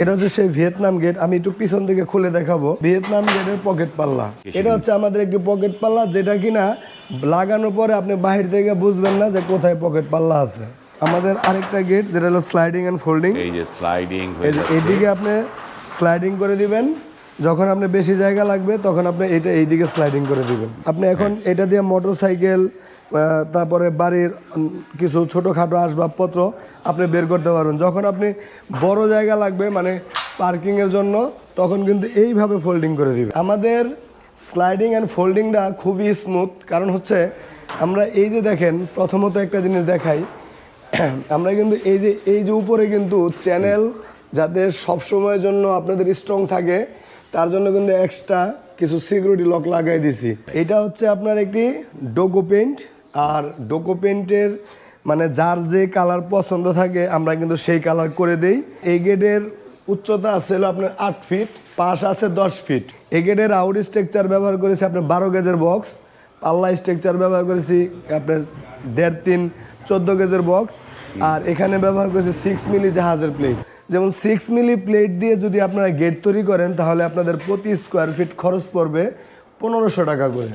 এটা হচ্ছে সেই ভিয়েতনাম গেট আমি একটু পিছন থেকে খুলে দেখাবো। ভিয়েতনাম গেটের পকেট পাল্লা এটা হচ্ছে আমাদের একটি পকেট পাল্লা যেটা কিনা লাগানোর পরে আপনি বাহির থেকে বুঝবেন না যে কোথায় পকেট পাল্লা আছে। আমাদের আরেকটা গেট যেটা হলো স্লাইডিং এন্ড ফোল্ডিং এই যে স্লাইডিং এদিকে আপনি স্লাইডিং করে দিবেন। যখন আপনি বেশি জায়গা লাগবে তখন আপনি এটা এইদিকে স্লাইডিং করে দিবেন। আপনি এখন এটা দিয়ে মোটর সাইকেল তারপরে বাড়ির কিছু ছোটোখাটো আসবাবপত্র আপনি বের করতে পারবেন। যখন আপনি বড় জায়গা লাগবে মানে পার্কিংয়ের জন্য তখন কিন্তু এইভাবে ফোল্ডিং করে দিবেন। আমাদের স্লাইডিং অ্যান্ড ফোল্ডিংটা খুবই স্মুথ কারণ হচ্ছে আমরা এই যে দেখেন প্রথমত একটা জিনিস দেখাই। আমরা কিন্তু এই যে এই যে উপরে কিন্তু চ্যানেল যাতে সব সময়ের জন্য আপনাদের স্ট্রং থাকে তার জন্য কিন্তু এক্সট্রা কিছু সিকিউরিটি লক লাগাই দিছি। এটা হচ্ছে আপনার একটি ডোকো পেন্ট আর ডোকো পেন্টের মানে যার যে কালার পছন্দ থাকে, আমরা কিন্তু সেই কালার করে দেই। এই গেটের উচ্চতা আছে আপনার আট ফিট পাশ আছে দশ ফিট এই গেটের আউট স্ট্রাকচার ব্যবহার করেছি আপনার বারো গেজের বক্স পাল্লা স্ট্রাকচার ব্যবহার করেছি আপনার দেড় তিন, চোদ্দ গেজের বক্স আর এখানে ব্যবহার করেছি সিক্স মিলি জাহাজের প্লেট যেমন সিক্স মিলি প্লেট দিয়ে যদি আপনারা গেট তৈরি করেন, তাহলে আপনাদের প্রতি স্কোয়ার ফিট খরচ পড়বে পনেরোশো টাকা করে।